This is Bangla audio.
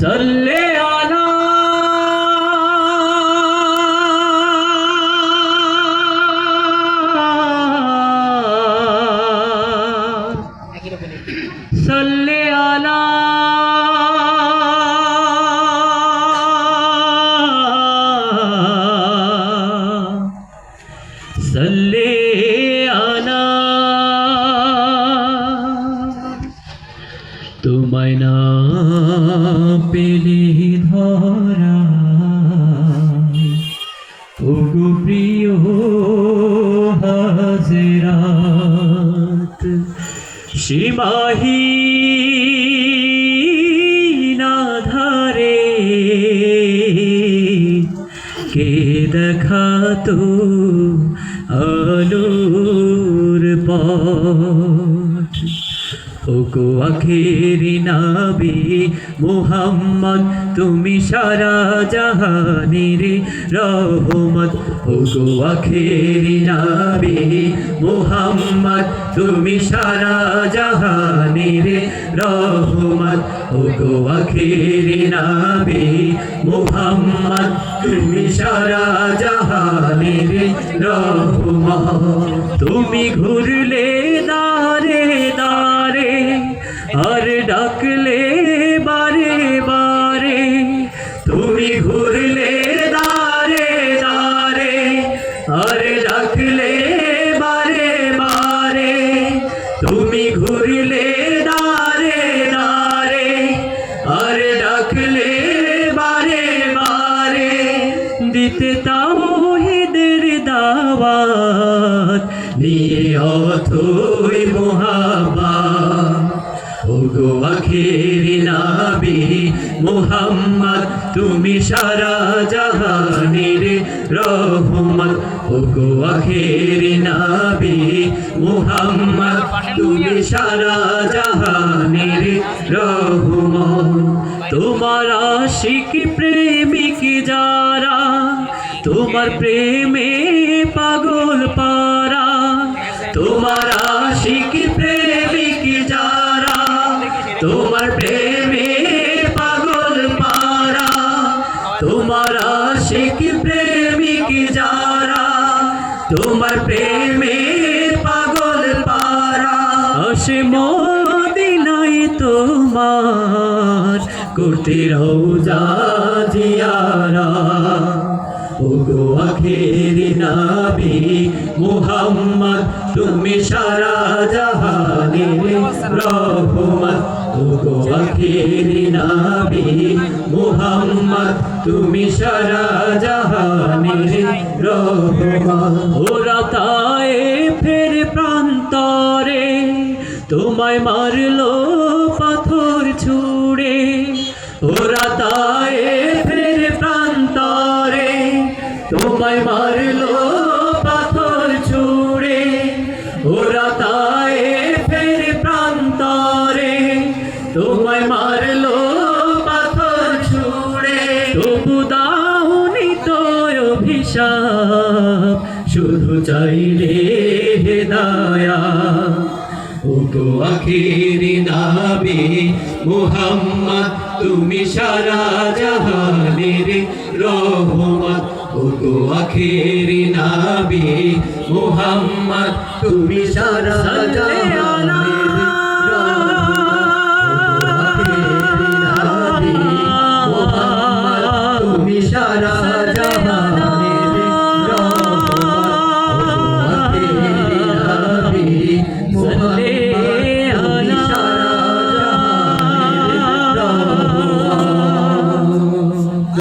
সাল্লে আলা সাল্লে আলা সাল্লে পেলে ধরা। ওগো প্রিয় হাজরাত সীমাহি ধারে কে দেখাতো আলোর পথ? ওগো আখেরি নাবি মুহাম্মদ, তুমি সারা জাহানের রহমত। ওগো আখেরি নাবি মোহাম্মদ, তুমি সারা জাহানের রহমত। ওগো আখেরি নাবি মোহাম্মদ, তুমি সারা জাহানের রহমত। তুমি ঘুরলে দারে আর ডাকলে বারে বারে, তুমি ঘুরলে দারে দারে আর ডাকলে বারে বারে, তুমি ঘুরলে দারে দারে আর ডাকলে বারে বারে, দিতে তাওহিদের দাওয়াত, নিয়ে অথই মোহাম্মদ ওগো আখেরি নাবি মোহাম্মদ, তুমি সারা জাহানের রহমত। ওগো আখেরি নাবি মোহাম্মদ, তুমি সারা জাহানের রহমত। তোমার আশিক প্রেমিক যারা, তোমার প্রেমে পাগল পারা। তোমার আশিক তোমার আশিক প্রেমিক যারা তোমার প্রেমে পাগল পারা। আসে মদিনাই তোমার রওজা জিয়ারা। ওগো আখেরি নাবি মুহাম্মদ, তুমি সারা জাহানের রহমত। ওগো আখেরি নাবি মুহাম্মদ, তুমি সারা জাহানের রহমত। ওরা তায়ে ফের প্রান্তরে, তোমায় মারলো তোমায় মারলো পাথর ছুড়ে। ওরা তায়ে ফের প্রান্তরে। তোমায় মারলো পাথর ছুড়ে। তবু দাউনি তো অভিশাপ। শুধু চাইলে হেদায়া ওগো আখেরি নাবি মুহাম্মদ, তুমি সারা জাহানের রহমত। ওগো আখেরি নাবি মোহাম্মদ তুমি সারা জাহানের Sunday.